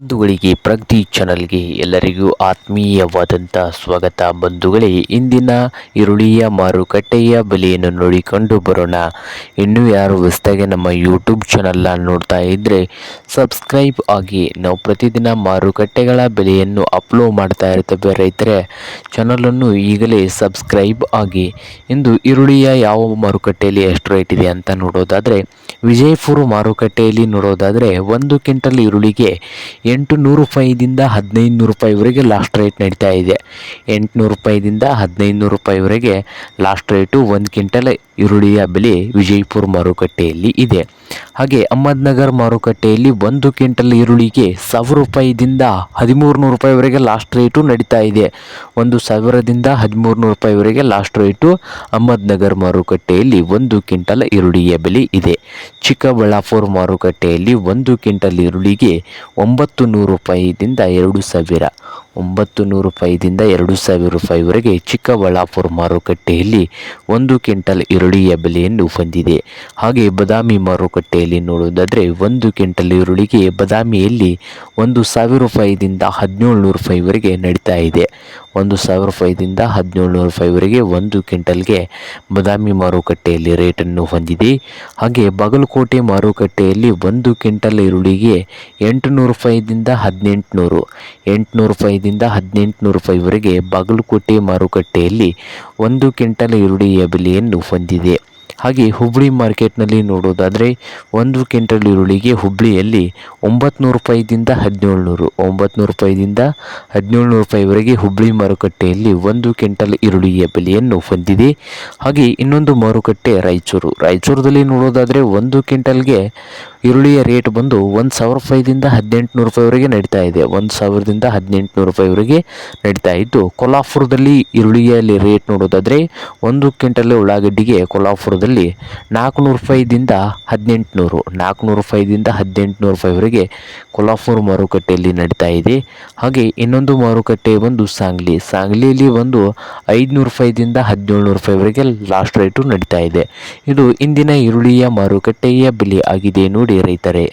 ಬಂಧುಗಳಿಗೆ, ಪ್ರಗತಿ ಚಾನಲ್ಗೆ ಎಲ್ಲರಿಗೂ ಆತ್ಮೀಯವಾದಂಥ ಸ್ವಾಗತ. ಬಂಧುಗಳೇ, ಇಂದಿನ ಈರುಳ್ಳಿಯ ಮಾರುಕಟ್ಟೆಯ ಬೆಲೆಯನ್ನು ನೋಡಿಕೊಂಡು ಬರೋಣ. ಇನ್ನೂ ಯಾರು ಹೊಸದಾಗಿ ನಮ್ಮ ಯೂಟ್ಯೂಬ್ ಚಾನಲ್ನ ನೋಡ್ತಾ ಇದ್ದರೆ ಸಬ್ಸ್ಕ್ರೈಬ್ ಆಗಿ. ನಾವು ಪ್ರತಿದಿನ ಮಾರುಕಟ್ಟೆಗಳ ಬೆಲೆಯನ್ನು ಅಪ್ಲೋಡ್ ಮಾಡ್ತಾ ಇರ್ತೇವೆ ರೈತರೆ. ಚಾನಲನ್ನು ಈಗಲೇ ಸಬ್ಸ್ಕ್ರೈಬ್ ಆಗಿ. ಇಂದು ಈರುಳ್ಳಿಯ ಯಾವ ಮಾರುಕಟ್ಟೆಯಲ್ಲಿ ಎಷ್ಟು ರೇಟ್ ಇದೆ ಅಂತ ನೋಡೋದಾದರೆ ವಿಜಯಪುರ ಮಾರುಕಟ್ಟೆಯಲ್ಲಿ ನೋಡೋದಾದರೆ ಒಂದು ಕ್ವಿಂಟಲ್ ಈರುಳ್ಳಿಗೆ ಎಂಟು ನೂರು ರೂಪಾಯಿದಿಂದ ಹದಿನೈದು ನೂರು ರೂಪಾಯಿವರೆಗೆ ಲಾಸ್ಟ್ ರೇಟ್ ನಡೀತಾ ಇದೆ. ಎಂಟುನೂರು ರೂಪಾಯಿದಿಂದ ಹದಿನೈದು ನೂರು ರೂಪಾಯಿವರೆಗೆ ಲಾಸ್ಟ್ ರೇಟು ಒಂದು ಕ್ವಿಂಟಲ್ ಈರುಳ್ಳಿಯ ಬೆಲೆ ವಿಜಯಪುರ ಮಾರುಕಟ್ಟೆಯಲ್ಲಿ ಇದೆ. ಹಾಗೆ ಅಹಮದ್ನಗರ್ ಮಾರುಕಟ್ಟೆಯಲ್ಲಿ ಒಂದು ಕ್ವಿಂಟಲ್ ಈರುಳ್ಳಿಗೆ ಸಾವಿರ ರೂಪಾಯಿದಿಂದ ಹದಿಮೂರು ನೂರು ರೂಪಾಯಿವರೆಗೆ ಲಾಸ್ಟ್ ರೇಟು ನಡೀತಾ ಇದೆ. ಒಂದು ಸಾವಿರದಿಂದ ಹದಿಮೂರು ನೂರು ರೂಪಾಯಿವರೆಗೆ ಲಾಸ್ಟ್ ರೇಟು ಅಹಮದ್ನಗರ್ ಮಾರುಕಟ್ಟೆಯಲ್ಲಿ ಒಂದು ಕ್ವಿಂಟಲ್ ಈರುಳ್ಳಿಯ ಬೆಲೆ ಇದೆ. ಚಿಕ್ಕಬಳ್ಳಾಪುರ ಮಾರುಕಟ್ಟೆಯಲ್ಲಿ ಒಂದು ಕ್ವಿಂಟಲ್ ಈರುಳ್ಳಿಗೆ ಒಂಬತ್ತು ನೂರು ರೂಪಾಯಿದಿಂದ ಎರಡು ಸಾವಿರ. ಒಂಬತ್ತು ನೂರು ರೂಪಾಯಿದಿಂದ ಎರಡು ಸಾವಿರ ರೂಪಾಯಿವರೆಗೆ ಚಿಕ್ಕಬಳ್ಳಾಪುರ ಮಾರುಕಟ್ಟೆಯಲ್ಲಿ ಒಂದು ಕ್ವಿಂಟಲ್ ಈರುಳ್ಳಿಯ ಬೆಲೆಯನ್ನು ಹೊಂದಿದೆ. ಹಾಗೆ ಬದಾಮಿ ಮಾರುಕಟ್ಟೆಯಲ್ಲಿ ನೋಡುವುದಾದರೆ ಒಂದು ಕ್ವಿಂಟಲ್ ಈರುಳ್ಳಿಗೆ ಬದಾಮಿಯಲ್ಲಿ ಒಂದು ಸಾವಿರ ರೂಪಾಯಿದಿಂದ ಹದಿನೇಳು ನೂರು ರೂಪಾಯಿವರೆಗೆ ನಡೀತಾ ಇದೆ. ಒಂದು ಸಾವಿರ ರೂಪಾಯಿದಿಂದ ಹದಿನೇಳು ನೂರು ರೂಪಾಯಿವರೆಗೆ ಒಂದು ಕ್ವಿಂಟಲ್ಗೆ ಬದಾಮಿ ಮಾರುಕಟ್ಟೆಯಲ್ಲಿ ರೇಟನ್ನು ಹೊಂದಿದೆ. ಹಾಗೆ ಬಾಗಲಕೋಟೆ ಮಾರುಕಟ್ಟೆಯಲ್ಲಿ ಒಂದು ಕ್ವಿಂಟಲ್ ಈರುಳ್ಳಿಗೆ ಎಂಟುನೂರು ರೂಪಾಯಿದಿಂದ ಹದಿನೆಂಟುನೂರು, ಎಂಟುನೂರು ರೂಪಾಯಿದಿಂದ ಹದಿನೆಂಟುನೂರು ರೂಪಾಯಿವರೆಗೆ ಬಾಗಲಕೋಟೆ ಮಾರುಕಟ್ಟೆಯಲ್ಲಿ ಒಂದು ಕ್ವಿಂಟಲ್ ಈರುಳ್ಳಿಯ ಬೆಲೆಯನ್ನು ಹೊಂದಿದೆ. ಹಾಗೆ ಹುಬ್ಬಳ್ಳಿ ಮಾರ್ಕೆಟ್ನಲ್ಲಿ ನೋಡೋದಾದರೆ ಒಂದು ಕ್ವಿಂಟಲ್ ಈರುಳ್ಳಿಗೆ ಹುಬ್ಬಳ್ಳಿಯಲ್ಲಿ ಒಂಬತ್ತು ರೂಪಾಯಿದಿಂದ ಹದಿನೇಳು ನೂರು ಒಂಬತ್ತು ರೂಪಾಯಿದಿಂದ ಹದಿನೇಳು ನೂರು ರೂಪಾಯಿವರೆಗೆ ಹುಬ್ಬಳ್ಳಿ ಮಾರುಕಟ್ಟೆಯಲ್ಲಿ ಒಂದು ಕ್ವಿಂಟಲ್ ಈರುಳ್ಳಿಯ ಬೆಲೆಯನ್ನು ಹೊಂದಿದೆ. ಹಾಗೆ ಇನ್ನೊಂದು ಮಾರುಕಟ್ಟೆ ರಾಯಚೂರು. ರಾಯಚೂರದಲ್ಲಿ ನೋಡೋದಾದರೆ ಒಂದು ಕ್ವಿಂಟಲ್ಗೆ ಈರುಳ್ಳಿಯ ರೇಟ್ ಬಂದು ಒಂದು ಸಾವಿರ ರೂಪಾಯಿದಿಂದ ಹದಿನೆಂಟು ನೂರು ರೂಪಾಯಿವರೆಗೆ ನಡೀತಾ ಇದೆ. ಒಂದು ಸಾವಿರದಿಂದ ಹದಿನೆಂಟು ನೂರು ರೂಪಾಯಿವರೆಗೆ ನಡೀತಾ ಇದ್ದು ಕೊಲ್ಲಾಪುರದಲ್ಲಿ ಈರುಳ್ಳಿಯಲ್ಲಿ ರೇಟ್ ನೋಡೋದಾದರೆ ಒಂದು ಕ್ವಿಂಟಲ್ ಉಳ್ಳಾಗಡ್ಡಿಗೆ ಕೊಲ್ಲಾಪುರದಲ್ಲಿ ನಾಲ್ಕುನೂರು ರೂಪಾಯಿದಿಂದ ಹದಿನೆಂಟುನೂರು, ನಾಲ್ಕುನೂರು ರೂಪಾಯಿದಿಂದ ಹದಿನೆಂಟುನೂರು ರೂಪಾಯಿವರೆಗೆ ಕೊಲ್ಲಾಪುರ ಮಾರುಕಟ್ಟೆಯಲ್ಲಿ ನಡೀತಾ ಇದೆ. ಹಾಗೆ ಇನ್ನೊಂದು ಮಾರುಕಟ್ಟೆ ಬಂದು ಸಾಂಗ್ಲಿ. ಸಾಂಗ್ಲಿಯಲ್ಲಿ ಒಂದು ಐದುನೂರು ರೂಪಾಯಿದಿಂದ ಹದಿನೇಳು ರೂಪಾಯಿವರೆಗೆ ಲಾಸ್ಟ್ ರೇಟು ನಡೀತಾ ಇದೆ. ಇದು ಇಂದಿನ ಈರುಳ್ಳಿಯ ಮಾರುಕಟ್ಟೆಯ ಬೆಲೆ ಆಗಿದೆ ನೋಡಿ ರೈತರೇ.